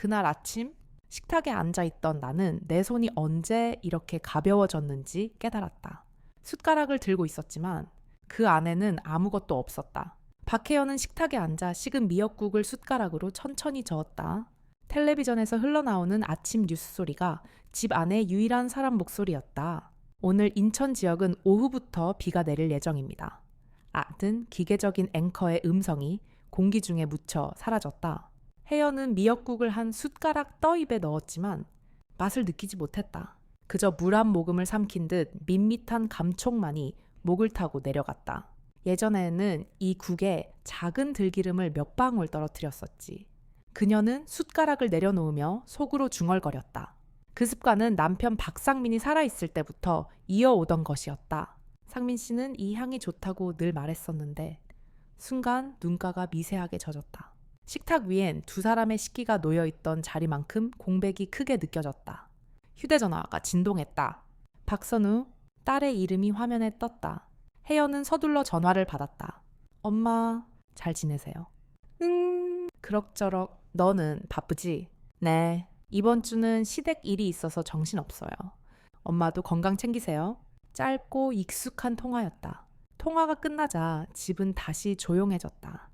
그날 아침 식탁에 앉아 있던 나는 내 손이 언제 이렇게 가벼워졌는지 깨달았다. 숟가락을 들고 있었지만 그 안에는 아무것도 없었다. 박혜연은 식탁에 앉아 식은 미역국을 숟가락으로 천천히 저었다. 텔레비전에서 흘러나오는 아침 뉴스 소리가 집 안의 유일한 사람 목소리였다. 오늘 인천 지역은 오후부터 비가 내릴 예정입니다. 아든 기계적인 앵커의 음성이 공기 중에 묻혀 사라졌다. 혜연은 미역국을 한 숟가락 떠 입에 넣었지만 맛을 느끼지 못했다. 그저 물 한 모금을 삼킨 듯 밋밋한 감촉만이 목을 타고 내려갔다. 예전에는 이 국에 작은 들기름을 몇 방울 떨어뜨렸었지. 그녀는 숟가락을 내려놓으며 속으로 중얼거렸다. 그 습관은 남편 박상민이 살아있을 때부터 이어오던 것이었다. 상민 씨는 이 향이 좋다고 늘 말했었는데 순간 눈가가 미세하게 젖었다. 식탁 위엔 두 사람의 식기가 놓여 있던 자리만큼 공백이 크게 느껴졌다. 휴대전화가 진동했다. 박선우, 딸의 이름이 화면에 떴다. 혜연은 서둘러 전화를 받았다. 엄마, 잘 지내세요? 응, 그럭저럭. 너는 바쁘지? 네. 이번 주는 시댁 일이 있어서 정신없어요. 엄마도 건강 챙기세요. 짧고 익숙한 통화였다. 통화가 끝나자 집은 다시 조용해졌다.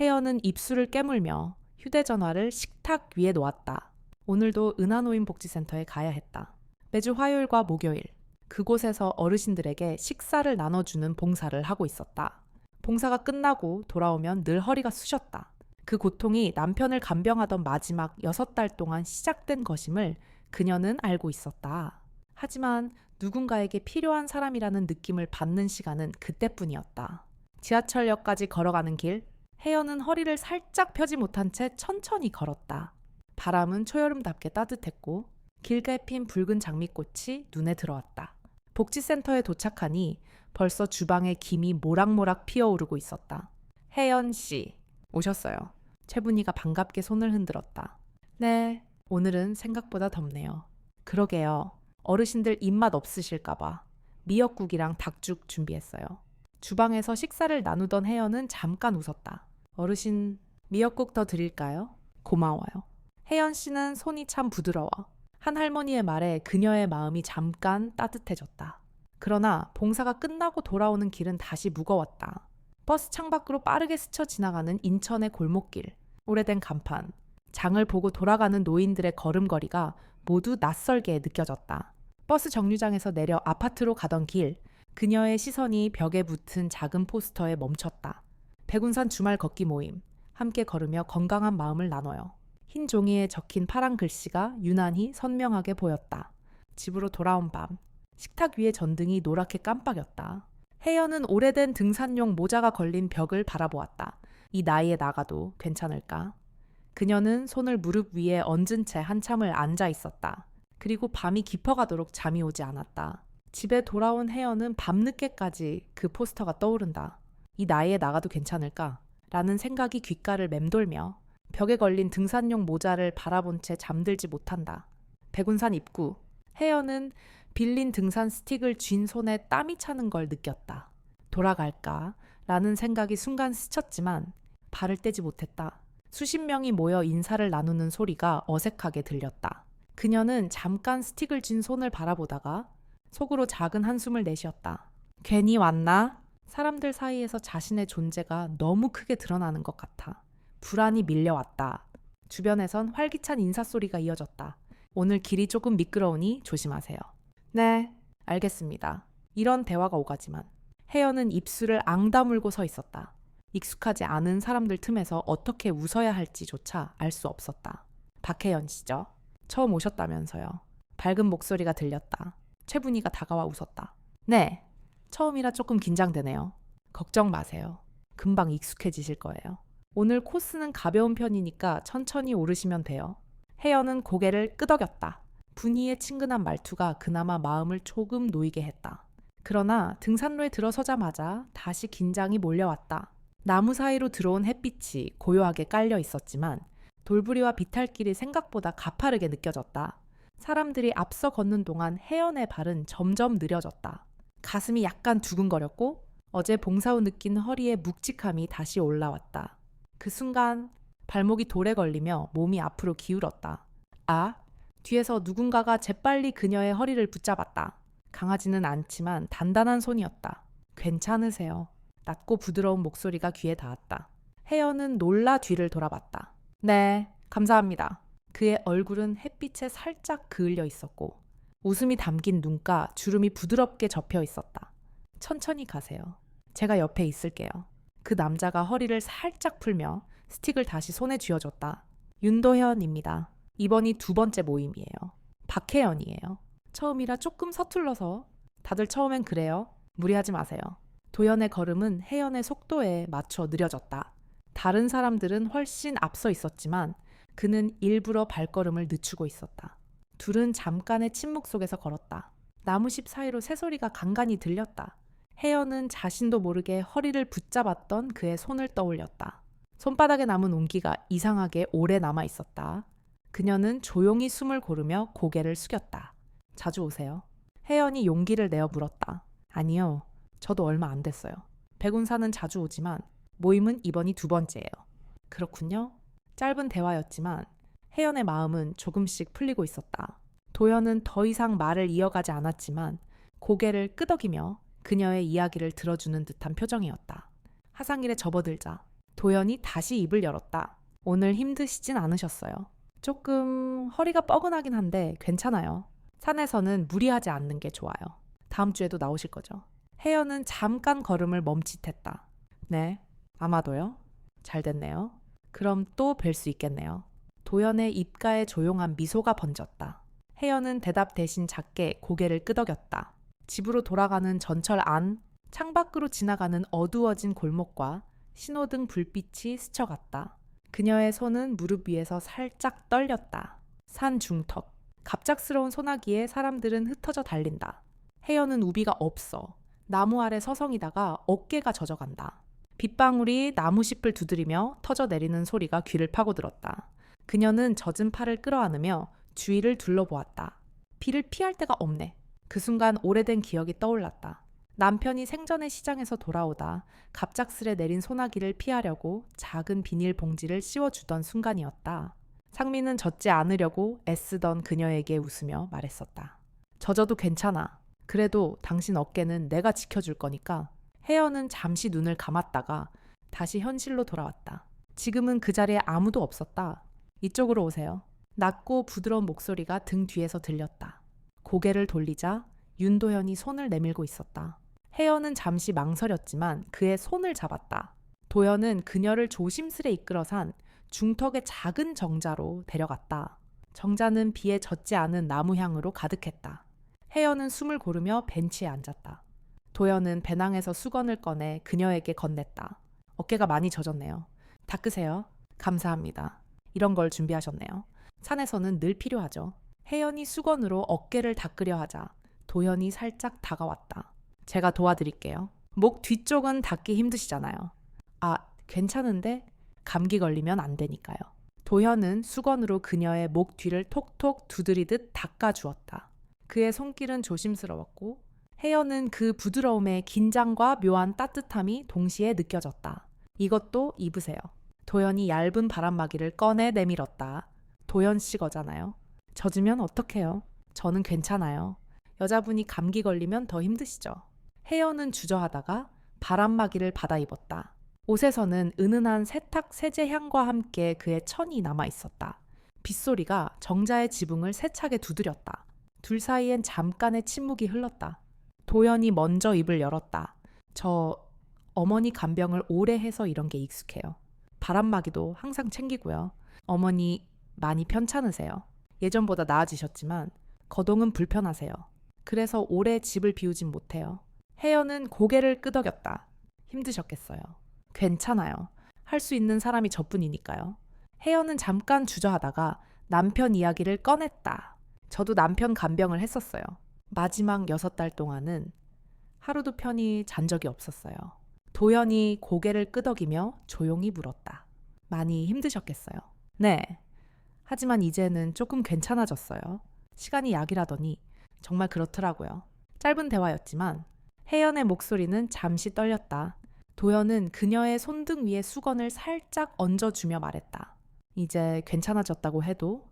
혜연은 입술을 깨물며 휴대전화를 식탁 위에 놓았다. 오늘도 은하노인 복지센터에 가야 했다. 매주 화요일과 목요일, 그곳에서 어르신들에게 식사를 나눠주는 봉사를 하고 있었다. 봉사가 끝나고 돌아오면 늘 허리가 쑤셨다. 그 고통이 남편을 간병하던 마지막 여섯 달 동안 시작된 것임을 그녀는 알고 있었다. 하지만 누군가에게 필요한 사람이라는 느낌을 받는 시간은 그때뿐이었다. 지하철역까지 걸어가는 길, 혜연은 허리를 살짝 펴지 못한 채 천천히 걸었다. 바람은 초여름답게 따뜻했고 길게 핀 붉은 장미꽃이 눈에 들어왔다. 복지센터에 도착하니 벌써 주방에 김이 모락모락 피어오르고 있었다. 혜연 씨, 오셨어요. 최분이가 반갑게 손을 흔들었다. 네, 오늘은 생각보다 덥네요. 그러게요. 어르신들 입맛 없으실까봐 미역국이랑 닭죽 준비했어요. 주방에서 식사를 나누던 혜연은 잠깐 웃었다. 어르신, 미역국 더 드릴까요? 고마워요. 혜연 씨는 손이 참 부드러워. 한 할머니의 말에 그녀의 마음이 잠깐 따뜻해졌다. 그러나 봉사가 끝나고 돌아오는 길은 다시 무거웠다. 버스 창밖으로 빠르게 스쳐 지나가는 인천의 골목길, 오래된 간판, 장을 보고 돌아가는 노인들의 걸음걸이가 모두 낯설게 느껴졌다. 버스 정류장에서 내려 아파트로 가던 길, 그녀의 시선이 벽에 붙은 작은 포스터에 멈췄다. 백운산 주말 걷기 모임, 함께 걸으며 건강한 마음을 나눠요. 흰 종이에 적힌 파란 글씨가 유난히 선명하게 보였다. 집으로 돌아온 밤, 식탁 위의 전등이 노랗게 깜빡였다. 혜연은 오래된 등산용 모자가 걸린 벽을 바라보았다. 이 나이에 나가도 괜찮을까? 그녀는 손을 무릎 위에 얹은 채 한참을 앉아 있었다. 그리고 밤이 깊어가도록 잠이 오지 않았다. 집에 돌아온 혜연은 밤늦게까지 그 포스터가 떠오른다. 이 나이에 나가도 괜찮을까? 라는 생각이 귓가를 맴돌며 벽에 걸린 등산용 모자를 바라본 채 잠들지 못한다. 백운산 입구. 혜연은 빌린 등산 스틱을 쥔 손에 땀이 차는 걸 느꼈다. 돌아갈까? 라는 생각이 순간 스쳤지만 발을 떼지 못했다. 수십 명이 모여 인사를 나누는 소리가 어색하게 들렸다. 그녀는 잠깐 스틱을 쥔 손을 바라보다가 속으로 작은 한숨을 내쉬었다. 괜히 왔나? 사람들 사이에서 자신의 존재가 너무 크게 드러나는 것 같아. 불안이 밀려왔다. 주변에선 활기찬 인사소리가 이어졌다. 오늘 길이 조금 미끄러우니 조심하세요. 네, 알겠습니다. 이런 대화가 오가지만 혜연은 입술을 앙다물고 서 있었다. 익숙하지 않은 사람들 틈에서 어떻게 웃어야 할지조차 알 수 없었다. 박혜연 씨죠? 처음 오셨다면서요. 밝은 목소리가 들렸다. 최분이가 다가와 웃었다. 네, 처음이라 조금 긴장되네요. 걱정 마세요. 금방 익숙해지실 거예요. 오늘 코스는 가벼운 편이니까 천천히 오르시면 돼요. 혜연은 고개를 끄덕였다. 분이의 친근한 말투가 그나마 마음을 조금 놓이게 했다. 그러나 등산로에 들어서자마자 다시 긴장이 몰려왔다. 나무 사이로 들어온 햇빛이 고요하게 깔려 있었지만 돌부리와 비탈길이 생각보다 가파르게 느껴졌다. 사람들이 앞서 걷는 동안 혜연의 발은 점점 느려졌다. 가슴이 약간 두근거렸고 어제 봉사 후 느낀 허리의 묵직함이 다시 올라왔다. 그 순간 발목이 돌에 걸리며 몸이 앞으로 기울었다. 아, 뒤에서 누군가가 재빨리 그녀의 허리를 붙잡았다. 강아지는 않지만 단단한 손이었다. 괜찮으세요. 낮고 부드러운 목소리가 귀에 닿았다. 혜연은 놀라 뒤를 돌아봤다. 네, 감사합니다. 그의 얼굴은 햇빛에 살짝 그을려 있었고 웃음이 담긴 눈가 주름이 부드럽게 접혀 있었다. 천천히 가세요. 제가 옆에 있을게요. 그 남자가 허리를 살짝 풀며 스틱을 다시 손에 쥐어줬다. 윤도현입니다. 이번이 두 번째 모임이에요. 박혜연이에요. 처음이라 조금 서툴러서 다들 처음엔 그래요. 무리하지 마세요. 도연의 걸음은 혜연의 속도에 맞춰 느려졌다. 다른 사람들은 훨씬 앞서 있었지만 그는 일부러 발걸음을 늦추고 있었다. 둘은 잠깐의 침묵 속에서 걸었다. 나무십 사이로 새소리가 간간히 들렸다. 혜연은 자신도 모르게 허리를 붙잡았던 그의 손을 떠올렸다. 손바닥에 남은 온기가 이상하게 오래 남아 있었다. 그녀는 조용히 숨을 고르며 고개를 숙였다. 자주 오세요. 혜연이 용기를 내어 물었다. 아니요. 저도 얼마 안 됐어요. 백운사는 자주 오지만 모임은 이번이 두 번째예요. 그렇군요. 짧은 대화였지만 혜연의 마음은 조금씩 풀리고 있었다. 도연은 더 이상 말을 이어가지 않았지만 고개를 끄덕이며 그녀의 이야기를 들어주는 듯한 표정이었다. 하상일에 접어들자 도연이 다시 입을 열었다. 오늘 힘드시진 않으셨어요. 조금 허리가 뻐근하긴 한데 괜찮아요. 산에서는 무리하지 않는 게 좋아요. 다음 주에도 나오실 거죠. 혜연은 잠깐 걸음을 멈칫했다. 네, 아마도요. 잘 됐네요. 그럼 또 뵐 수 있겠네요. 도연의 입가에 조용한 미소가 번졌다. 혜연은 대답 대신 작게 고개를 끄덕였다. 집으로 돌아가는 전철 안, 창밖으로 지나가는 어두워진 골목과 신호등 불빛이 스쳐갔다. 그녀의 손은 무릎 위에서 살짝 떨렸다. 산 중턱. 갑작스러운 소나기에 사람들은 흩어져 달린다. 혜연은 우비가 없어. 나무 아래 서성이다가 어깨가 젖어간다. 빗방울이 나무 잎을 두드리며 터져 내리는 소리가 귀를 파고들었다. 그녀는 젖은 팔을 끌어안으며 주위를 둘러보았다. 비를 피할 데가 없네. 그 순간 오래된 기억이 떠올랐다. 남편이 생전에 시장에서 돌아오다 갑작스레 내린 소나기를 피하려고 작은 비닐 봉지를 씌워주던 순간이었다. 상민은 젖지 않으려고 애쓰던 그녀에게 웃으며 말했었다. 젖어도 괜찮아. 그래도 당신 어깨는 내가 지켜줄 거니까. 혜연은 잠시 눈을 감았다가 다시 현실로 돌아왔다. 지금은 그 자리에 아무도 없었다. 이쪽으로 오세요. 낮고 부드러운 목소리가 등 뒤에서 들렸다. 고개를 돌리자 윤도현이 손을 내밀고 있었다. 혜연은 잠시 망설였지만 그의 손을 잡았다. 도연은 그녀를 조심스레 이끌어 산 중턱의 작은 정자로 데려갔다. 정자는 비에 젖지 않은 나무 향으로 가득했다. 혜연은 숨을 고르며 벤치에 앉았다. 도연은 배낭에서 수건을 꺼내 그녀에게 건넸다. 어깨가 많이 젖었네요. 닦으세요. 감사합니다. 이런 걸 준비하셨네요. 산에서는 늘 필요하죠. 혜연이 수건으로 어깨를 닦으려 하자 도연이 살짝 다가왔다. 제가 도와드릴게요. 목 뒤쪽은 닦기 힘드시잖아요. 아, 괜찮은데 감기 걸리면 안 되니까요. 도현은 수건으로 그녀의 목 뒤를 톡톡 두드리듯 닦아주었다. 그의 손길은 조심스러웠고 혜연은 그 부드러움에 긴장과 묘한 따뜻함이 동시에 느껴졌다. 이것도 입으세요. 도연이 얇은 바람막이를 꺼내 내밀었다. 도연 씨 거잖아요. 젖으면 어떡해요? 저는 괜찮아요. 여자분이 감기 걸리면 더 힘드시죠. 혜연은 주저하다가 바람막이를 받아 입었다. 옷에서는 은은한 세탁 세제 향과 함께 그의 천이 남아 있었다. 빗소리가 정자의 지붕을 세차게 두드렸다. 둘 사이엔 잠깐의 침묵이 흘렀다. 도연이 먼저 입을 열었다. 저 어머니 간병을 오래 해서 이런 게 익숙해요. 바람막이도 항상 챙기고요. 어머니 많이 편찮으세요. 예전보다 나아지셨지만 거동은 불편하세요. 그래서 오래 집을 비우진 못해요. 혜연은 고개를 끄덕였다. 힘드셨겠어요. 괜찮아요. 할 수 있는 사람이 저뿐이니까요. 혜연은 잠깐 주저하다가 남편 이야기를 꺼냈다. 저도 남편 간병을 했었어요. 마지막 여섯 달 동안은 하루도 편히 잔 적이 없었어요. 도연이 고개를 끄덕이며 조용히 물었다. 많이 힘드셨겠어요. 네. 하지만 이제는 조금 괜찮아졌어요. 시간이 약이라더니 정말 그렇더라고요. 짧은 대화였지만 혜연의 목소리는 잠시 떨렸다. 도연은 그녀의 손등 위에 수건을 살짝 얹어주며 말했다. 이제 괜찮아졌다고 해도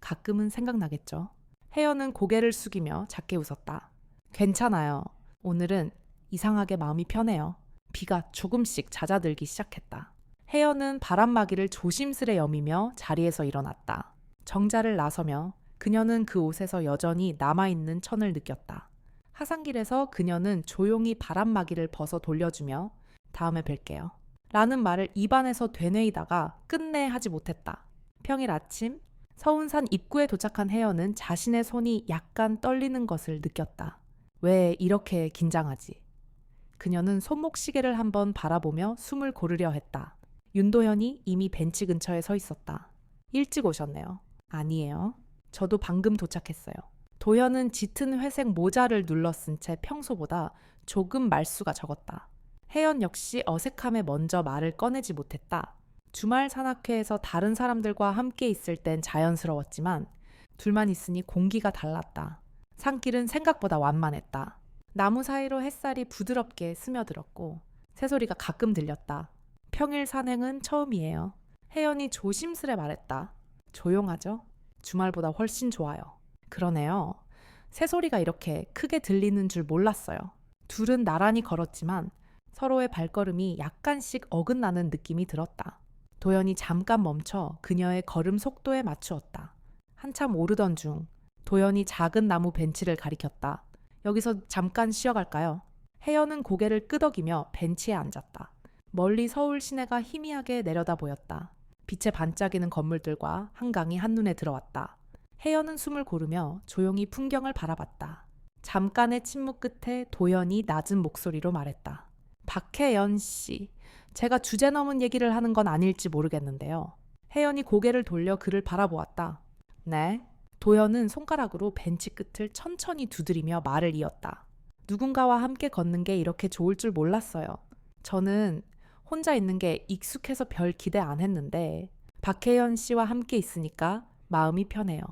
가끔은 생각나겠죠. 혜연은 고개를 숙이며 작게 웃었다. 괜찮아요. 오늘은 이상하게 마음이 편해요. 비가 조금씩 잦아들기 시작했다. 혜연은 바람막이를 조심스레 여미며 자리에서 일어났다. 정자를 나서며 그녀는 그 옷에서 여전히 남아있는 천을 느꼈다. 하산길에서 그녀는 조용히 바람막이를 벗어 돌려주며 다음에 뵐게요. 라는 말을 입안에서 되뇌이다가 끝내 하지 못했다. 평일 아침 서운산 입구에 도착한 혜연은 자신의 손이 약간 떨리는 것을 느꼈다. 왜 이렇게 긴장하지? 그녀는 손목시계를 한번 바라보며 숨을 고르려 했다. 윤도현이 이미 벤치 근처에 서 있었다. 일찍 오셨네요. 아니에요. 저도 방금 도착했어요. 도현은 짙은 회색 모자를 눌러 쓴 채 평소보다 조금 말수가 적었다. 혜연 역시 어색함에 먼저 말을 꺼내지 못했다. 주말 산악회에서 다른 사람들과 함께 있을 땐 자연스러웠지만 둘만 있으니 공기가 달랐다. 산길은 생각보다 완만했다. 나무 사이로 햇살이 부드럽게 스며들었고 새소리가 가끔 들렸다. 평일 산행은 처음이에요. 혜연이 조심스레 말했다. 조용하죠? 주말보다 훨씬 좋아요. 그러네요. 새소리가 이렇게 크게 들리는 줄 몰랐어요. 둘은 나란히 걸었지만 서로의 발걸음이 약간씩 어긋나는 느낌이 들었다. 도연이 잠깐 멈춰 그녀의 걸음 속도에 맞추었다. 한참 오르던 중 도연이 작은 나무 벤치를 가리켰다. 여기서 잠깐 쉬어갈까요? 혜연은 고개를 끄덕이며 벤치에 앉았다. 멀리 서울 시내가 희미하게 내려다 보였다. 빛에 반짝이는 건물들과 한강이 한눈에 들어왔다. 혜연은 숨을 고르며 조용히 풍경을 바라봤다. 잠깐의 침묵 끝에 도연이 낮은 목소리로 말했다. 박혜연 씨, 제가 주제 넘은 얘기를 하는 건 아닐지 모르겠는데요. 혜연이 고개를 돌려 그를 바라보았다. 네. 도연은 손가락으로 벤치 끝을 천천히 두드리며 말을 이었다. 누군가와 함께 걷는 게 이렇게 좋을 줄 몰랐어요. 저는 혼자 있는 게 익숙해서 별 기대 안 했는데 박혜연 씨와 함께 있으니까 마음이 편해요.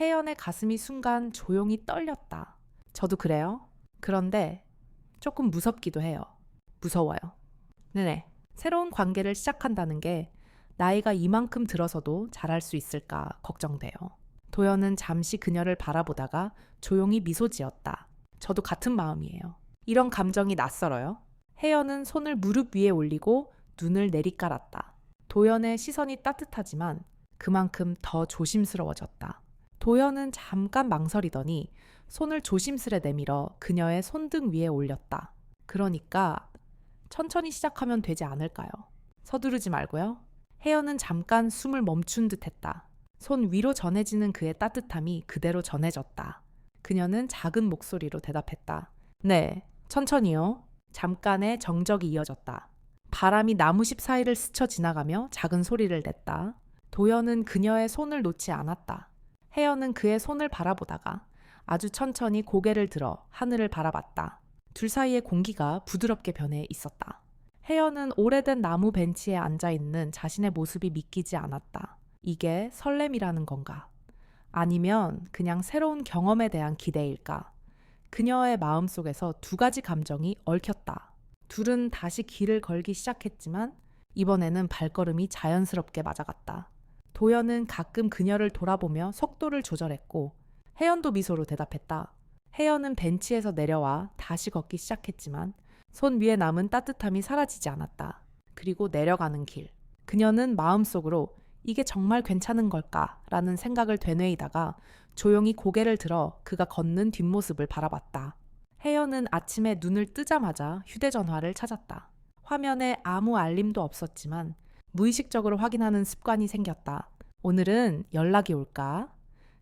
혜연의 가슴이 순간 조용히 떨렸다. 저도 그래요. 그런데 조금 무섭기도 해요. 무서워요. 네네. 새로운 관계를 시작한다는 게 나이가 이만큼 들어서도 잘할 수 있을까 걱정돼요. 도연은 잠시 그녀를 바라보다가 조용히 미소 지었다. 저도 같은 마음이에요. 이런 감정이 낯설어요. 혜연은 손을 무릎 위에 올리고 눈을 내리깔았다. 도연의 시선이 따뜻하지만 그만큼 더 조심스러워졌다. 도연은 잠깐 망설이더니 손을 조심스레 내밀어 그녀의 손등 위에 올렸다. 그러니까 천천히 시작하면 되지 않을까요? 서두르지 말고요. 혜연은 잠깐 숨을 멈춘 듯 했다. 손 위로 전해지는 그의 따뜻함이 그대로 전해졌다. 그녀는 작은 목소리로 대답했다. 네, 천천히요. 잠깐의 정적이 이어졌다. 바람이 나무십 사이를 스쳐 지나가며 작은 소리를 냈다. 도연은 그녀의 손을 놓지 않았다. 혜연은 그의 손을 바라보다가 아주 천천히 고개를 들어 하늘을 바라봤다. 둘 사이의 공기가 부드럽게 변해 있었다. 혜연은 오래된 나무 벤치에 앉아 있는 자신의 모습이 믿기지 않았다. 이게 설렘이라는 건가? 아니면 그냥 새로운 경험에 대한 기대일까? 그녀의 마음 속에서 두 가지 감정이 얽혔다. 둘은 다시 길을 걸기 시작했지만 이번에는 발걸음이 자연스럽게 맞아갔다. 도연은 가끔 그녀를 돌아보며 속도를 조절했고 혜연도 미소로 대답했다. 혜연은 벤치에서 내려와 다시 걷기 시작했지만 손 위에 남은 따뜻함이 사라지지 않았다. 그리고 내려가는 길. 그녀는 마음속으로 이게 정말 괜찮은 걸까? 라는 생각을 되뇌이다가 조용히 고개를 들어 그가 걷는 뒷모습을 바라봤다. 혜연은 아침에 눈을 뜨자마자 휴대전화를 찾았다. 화면에 아무 알림도 없었지만 무의식적으로 확인하는 습관이 생겼다. 오늘은 연락이 올까?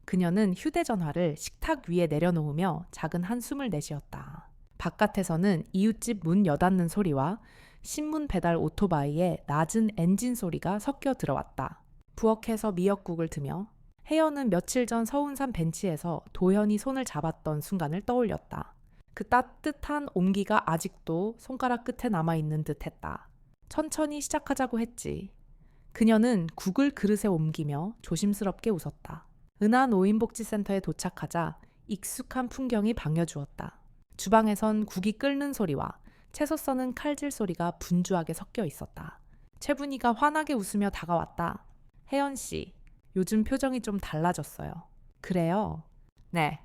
그녀는 휴대전화를 식탁 위에 내려놓으며 작은 한숨을 내쉬었다. 바깥에서는 이웃집 문 여닫는 소리와 신문 배달 오토바이의 낮은 엔진 소리가 섞여 들어왔다. 부엌에서 미역국을 드며 혜연은 며칠 전 서운산 벤치에서 도현이 손을 잡았던 순간을 떠올렸다. 그 따뜻한 온기가 아직도 손가락 끝에 남아있는 듯 했다. 천천히 시작하자고 했지. 그녀는 국을 그릇에 옮기며 조심스럽게 웃었다. 은하 노인복지센터에 도착하자 익숙한 풍경이 반겨주었다. 주방에선 국이 끓는 소리와 채소 써는 칼질 소리가 분주하게 섞여 있었다. 채분이가 환하게 웃으며 다가왔다. 혜연 씨, 요즘 표정이 좀 달라졌어요. 그래요? 네.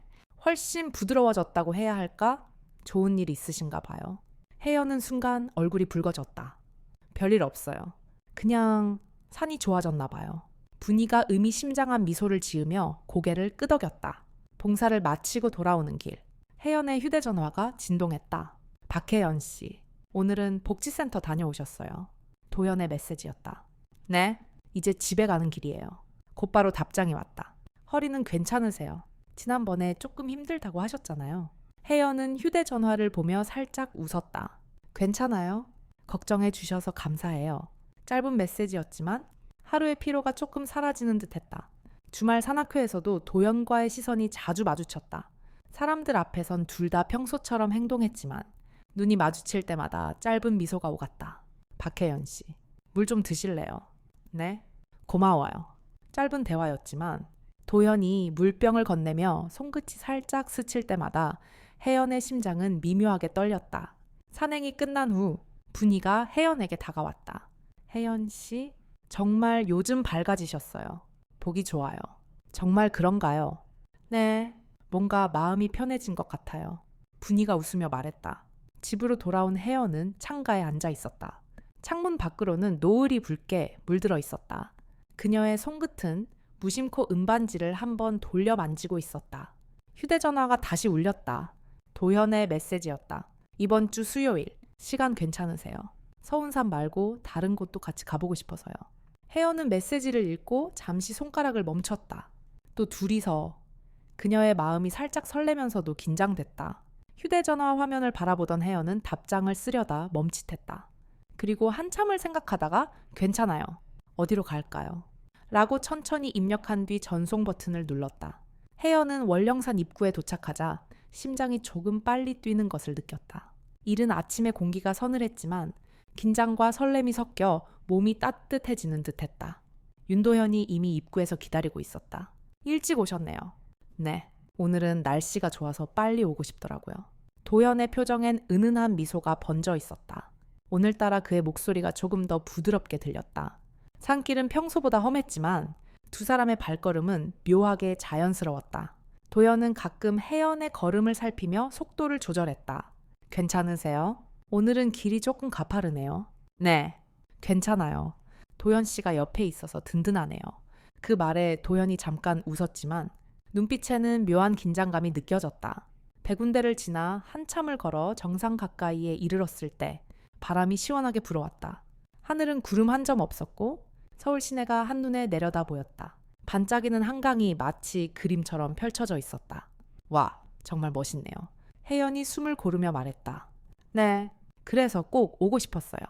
훨씬 부드러워졌다고 해야 할까? 좋은 일 있으신가 봐요. 혜연은 순간 얼굴이 붉어졌다. 별일 없어요. 그냥 산이 좋아졌나 봐요. 분이가 의미심장한 미소를 지으며 고개를 끄덕였다. 봉사를 마치고 돌아오는 길. 혜연의 휴대전화가 진동했다. 박혜연 씨, 오늘은 복지센터 다녀오셨어요. 도연의 메시지였다. 네, 이제 집에 가는 길이에요. 곧바로 답장이 왔다. 허리는 괜찮으세요? 지난번에 조금 힘들다고 하셨잖아요. 혜연은 휴대전화를 보며 살짝 웃었다. 괜찮아요. 걱정해 주셔서 감사해요. 짧은 메시지였지만 하루의 피로가 조금 사라지는 듯 했다. 주말 산악회에서도 도연과의 시선이 자주 마주쳤다. 사람들 앞에선 둘 다 평소처럼 행동했지만 눈이 마주칠 때마다 짧은 미소가 오갔다. 박혜연 씨, 물 좀 드실래요? 네. 고마워요. 짧은 대화였지만 도연이 물병을 건네며 손끝이 살짝 스칠 때마다 혜연의 심장은 미묘하게 떨렸다. 산행이 끝난 후 분이가 혜연에게 다가왔다. 혜연 씨, 정말 요즘 밝아지셨어요. 보기 좋아요. 정말 그런가요? 네, 뭔가 마음이 편해진 것 같아요. 분이가 웃으며 말했다. 집으로 돌아온 혜연은 창가에 앉아 있었다. 창문 밖으로는 노을이 붉게 물들어 있었다. 그녀의 손끝은 무심코 은반지를 한번 돌려 만지고 있었다. 휴대전화가 다시 울렸다. 도현의 메시지였다. 이번 주 수요일, 시간 괜찮으세요? 서운산 말고 다른 곳도 같이 가보고 싶어서요. 혜연은 메시지를 읽고 잠시 손가락을 멈췄다. 또 둘이서 그녀의 마음이 살짝 설레면서도 긴장됐다. 휴대전화 화면을 바라보던 혜연은 답장을 쓰려다 멈칫했다. 그리고 한참을 생각하다가 괜찮아요. 어디로 갈까요? 라고 천천히 입력한 뒤 전송 버튼을 눌렀다. 혜연은 월령산 입구에 도착하자 심장이 조금 빨리 뛰는 것을 느꼈다. 이른 아침의 공기가 서늘했지만 긴장과 설렘이 섞여 몸이 따뜻해지는 듯 했다. 윤도현이 이미 입구에서 기다리고 있었다. 일찍 오셨네요. 네. 오늘은 날씨가 좋아서 빨리 오고 싶더라고요. 도현의 표정엔 은은한 미소가 번져 있었다. 오늘따라 그의 목소리가 조금 더 부드럽게 들렸다. 산길은 평소보다 험했지만 두 사람의 발걸음은 묘하게 자연스러웠다. 도연은 가끔 혜연의 걸음을 살피며 속도를 조절했다. 괜찮으세요? 오늘은 길이 조금 가파르네요. 네, 괜찮아요. 도연 씨가 옆에 있어서 든든하네요. 그 말에 도연이 잠깐 웃었지만 눈빛에는 묘한 긴장감이 느껴졌다. 백운대를 지나 한참을 걸어 정상 가까이에 이르렀을 때 바람이 시원하게 불어왔다. 하늘은 구름 한 점 없었고 서울 시내가 한눈에 내려다 보였다. 반짝이는 한강이 마치 그림처럼 펼쳐져 있었다. 와, 정말 멋있네요. 혜연이 숨을 고르며 말했다. 네, 그래서 꼭 오고 싶었어요.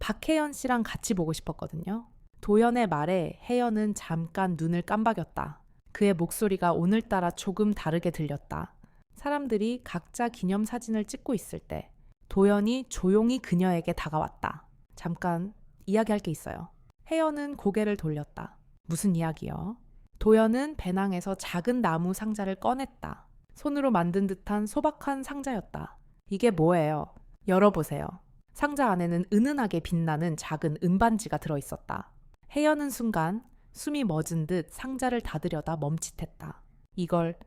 박혜연 씨랑 같이 보고 싶었거든요. 도연의 말에 혜연은 잠깐 눈을 깜박였다. 그의 목소리가 오늘따라 조금 다르게 들렸다. 사람들이 각자 기념 사진을 찍고 있을 때 도연이 조용히 그녀에게 다가왔다. 잠깐 이야기할 게 있어요. 혜연은 고개를 돌렸다. 무슨 이야기요? 도연은 배낭에서 작은 나무 상자를 꺼냈다. 손으로 만든 듯한 소박한 상자였다. 이게 뭐예요? 열어보세요. 상자 안에는 은은하게 빛나는 작은 은반지가 들어 있었다. 혜연은 순간 숨이 멎은 듯 상자를 닫으려다 멈칫했다. 이걸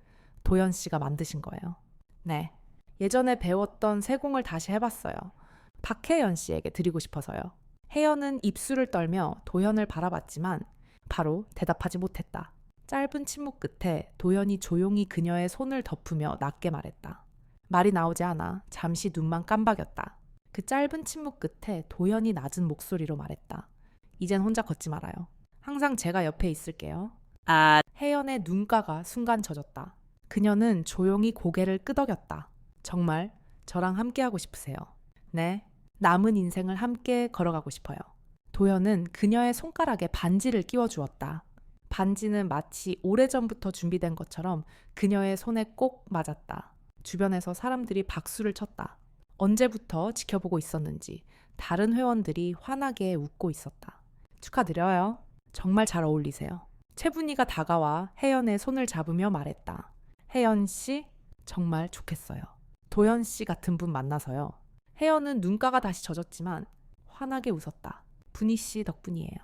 도연 씨가 만드신 거예요. 네. 예전에 배웠던 세공을 다시 해봤어요. 박혜연 씨에게 드리고 싶어서요. 혜연은 입술을 떨며 도연을 바라봤지만 바로 대답하지 못했다. 짧은 침묵 끝에 도연이 조용히 그녀의 손을 덮으며 낮게 말했다. 말이 나오지 않아 잠시 눈만 깜박였다. 그 짧은 침묵 끝에 도연이 낮은 목소리로 말했다. 이젠 혼자 걷지 말아요. 항상 제가 옆에 있을게요. 아, 혜연의 눈가가 순간 젖었다. 그녀는 조용히 고개를 끄덕였다. 정말 저랑 함께 하고 싶으세요? 네. 남은 인생을 함께 걸어가고 싶어요. 도연은 그녀의 손가락에 반지를 끼워 주었다. 반지는 마치 오래전부터 준비된 것처럼 그녀의 손에 꼭 맞았다. 주변에서 사람들이 박수를 쳤다. 언제부터 지켜보고 있었는지 다른 회원들이 환하게 웃고 있었다. 축하드려요. 정말 잘 어울리세요. 최분이가 다가와 혜연의 손을 잡으며 말했다. 혜연 씨, 정말 좋겠어요. 도연 씨 같은 분 만나서요. 혜연은 눈가가 다시 젖었지만 환하게 웃었다. 분희 씨 덕분이에요.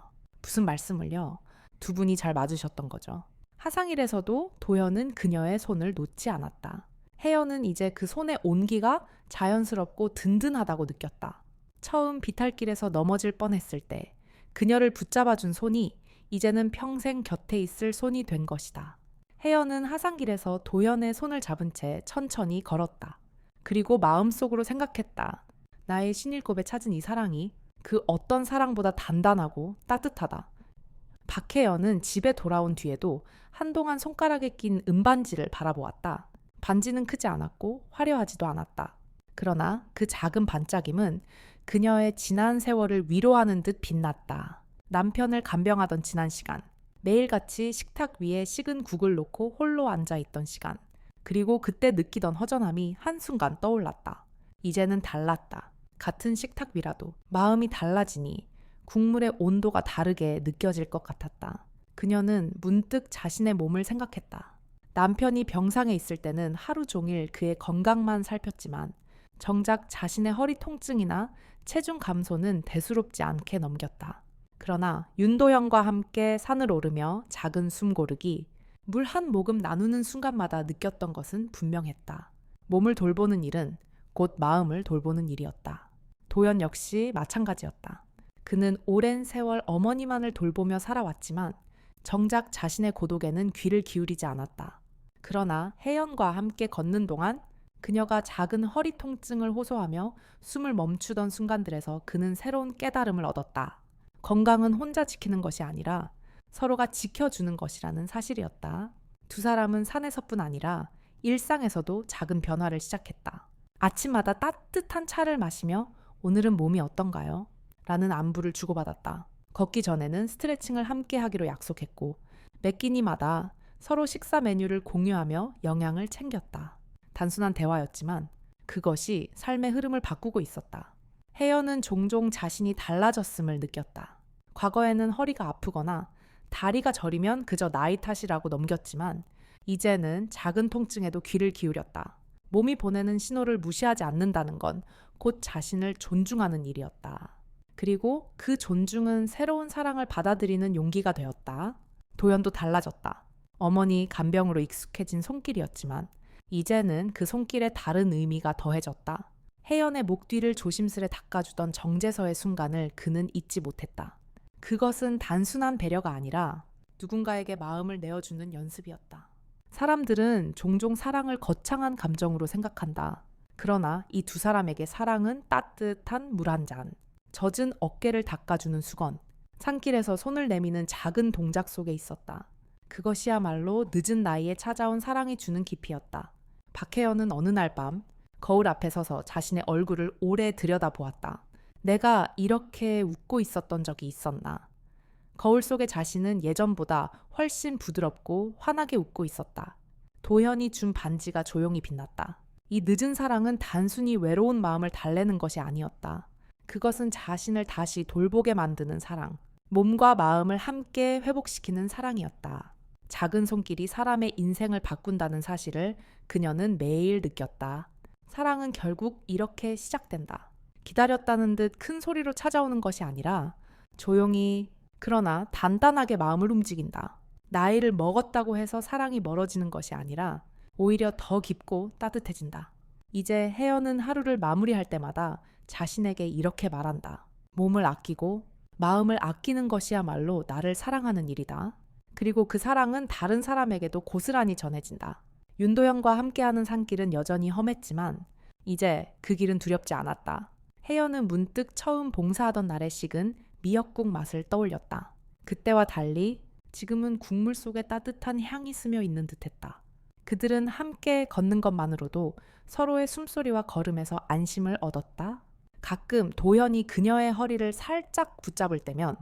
무슨 말씀을요? 두 분이 잘 맞으셨던 거죠. 하상일에서도 도현은 그녀의 손을 놓지 않았다. 혜연은 이제 그 손의 온기가 자연스럽고 든든하다고 느꼈다. 처음 비탈길에서 넘어질 뻔했을 때 그녀를 붙잡아준 손이 이제는 평생 곁에 있을 손이 된 것이다. 혜연은 하상길에서 도연의 손을 잡은 채 천천히 걸었다. 그리고 마음속으로 생각했다. 나의 신일곱에 찾은 이 사랑이 그 어떤 사랑보다 단단하고 따뜻하다. 박혜연은 집에 돌아온 뒤에도 한동안 손가락에 낀 은반지를 바라보았다. 반지는 크지 않았고 화려하지도 않았다. 그러나 그 작은 반짝임은 그녀의 지난 세월을 위로하는 듯 빛났다. 남편을 간병하던 지난 시간, 매일같이 식탁 위에 식은 국을 놓고 홀로 앉아 있던 시간, 그리고 그때 느끼던 허전함이 한순간 떠올랐다. 이제는 달랐다. 같은 식탁 위라도 마음이 달라지니 국물의 온도가 다르게 느껴질 것 같았다. 그녀는 문득 자신의 몸을 생각했다. 남편이 병상에 있을 때는 하루 종일 그의 건강만 살폈지만 정작 자신의 허리 통증이나 체중 감소는 대수롭지 않게 넘겼다. 그러나 윤도현과 함께 산을 오르며 작은 숨 고르기, 물 한 모금 나누는 순간마다 느꼈던 것은 분명했다. 몸을 돌보는 일은 곧 마음을 돌보는 일이었다. 도연 역시 마찬가지였다. 그는 오랜 세월 어머니만을 돌보며 살아왔지만 정작 자신의 고독에는 귀를 기울이지 않았다. 그러나 혜연과 함께 걷는 동안 그녀가 작은 허리 통증을 호소하며 숨을 멈추던 순간들에서 그는 새로운 깨달음을 얻었다. 건강은 혼자 지키는 것이 아니라 서로가 지켜주는 것이라는 사실이었다. 두 사람은 산에서뿐 아니라 일상에서도 작은 변화를 시작했다. 아침마다 따뜻한 차를 마시며 오늘은 몸이 어떤가요? 라는 안부를 주고받았다. 걷기 전에는 스트레칭을 함께 하기로 약속했고 매 끼니마다 서로 식사 메뉴를 공유하며 영양을 챙겼다. 단순한 대화였지만 그것이 삶의 흐름을 바꾸고 있었다. 혜연은 종종 자신이 달라졌음을 느꼈다. 과거에는 허리가 아프거나 다리가 저리면 그저 나이 탓이라고 넘겼지만 이제는 작은 통증에도 귀를 기울였다. 몸이 보내는 신호를 무시하지 않는다는 건 곧 자신을 존중하는 일이었다. 그리고 그 존중은 새로운 사랑을 받아들이는 용기가 되었다. 도연도 달라졌다. 어머니 간병으로 익숙해진 손길이었지만 이제는 그 손길에 다른 의미가 더해졌다. 혜연의 목 뒤를 조심스레 닦아주던 정제서의 순간을 그는 잊지 못했다. 그것은 단순한 배려가 아니라 누군가에게 마음을 내어주는 연습이었다. 사람들은 종종 사랑을 거창한 감정으로 생각한다. 그러나 이 두 사람에게 사랑은 따뜻한 물 한 잔, 젖은 어깨를 닦아주는 수건, 산길에서 손을 내미는 작은 동작 속에 있었다. 그것이야말로 늦은 나이에 찾아온 사랑이 주는 깊이였다. 박혜연은 어느 날 밤 거울 앞에 서서 자신의 얼굴을 오래 들여다보았다. 내가 이렇게 웃고 있었던 적이 있었나? 거울 속의 자신은 예전보다 훨씬 부드럽고 환하게 웃고 있었다. 도현이 준 반지가 조용히 빛났다. 이 늦은 사랑은 단순히 외로운 마음을 달래는 것이 아니었다. 그것은 자신을 다시 돌보게 만드는 사랑, 몸과 마음을 함께 회복시키는 사랑이었다. 작은 손길이 사람의 인생을 바꾼다는 사실을 그녀는 매일 느꼈다. 사랑은 결국 이렇게 시작된다. 기다렸다는 듯 큰 소리로 찾아오는 것이 아니라 조용히 그러나 단단하게 마음을 움직인다. 나이를 먹었다고 해서 사랑이 멀어지는 것이 아니라 오히려 더 깊고 따뜻해진다. 이제 혜연은 하루를 마무리할 때마다 자신에게 이렇게 말한다. 몸을 아끼고 마음을 아끼는 것이야말로 나를 사랑하는 일이다. 그리고 그 사랑은 다른 사람에게도 고스란히 전해진다. 윤도현과 함께하는 산길은 여전히 험했지만 이제 그 길은 두렵지 않았다. 혜연은 문득 처음 봉사하던 날의 식은 미역국 맛을 떠올렸다. 그때와 달리 지금은 국물 속에 따뜻한 향이 스며 있는 듯했다. 그들은 함께 걷는 것만으로도 서로의 숨소리와 걸음에서 안심을 얻었다. 가끔 도현이 그녀의 허리를 살짝 붙잡을 때면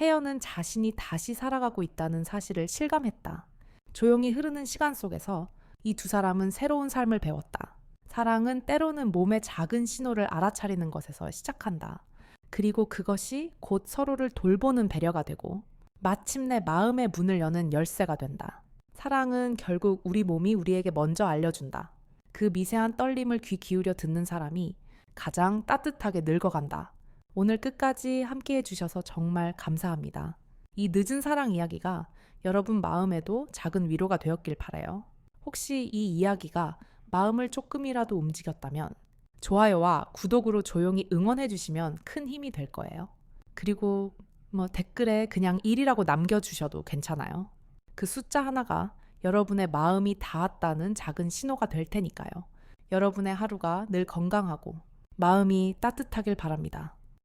혜연은 자신이 다시 살아가고 있다는 사실을 실감했다. 조용히 흐르는 시간 속에서 이 두 사람은 새로운 삶을 배웠다. 사랑은 때로는 몸의 작은 신호를 알아차리는 것에서 시작한다. 그리고 그것이 곧 서로를 돌보는 배려가 되고 마침내 마음의 문을 여는 열쇠가 된다. 사랑은 결국 우리 몸이 우리에게 먼저 알려준다. 그 미세한 떨림을 귀 기울여 듣는 사람이 가장 따뜻하게 늙어간다. 오늘 끝까지 함께 해주셔서 정말 감사합니다. 이 늦은 사랑 이야기가 여러분 마음에도 작은 위로가 되었길 바래요. 혹시 이 이야기가 마음을 조금이라도 움직였다면 좋아요와 구독으로 조용히 응원해 주시면 큰 힘이 될 거예요. 그리고 뭐 댓글에 그냥 1이라고 남겨주셔도 괜찮아요. 그 숫자 하나가 여러분의 마음이 닿았다는 작은 신호가 될 테니까요. 여러분의 하루가 늘 건강하고 마음이 따뜻하길 바랍니다.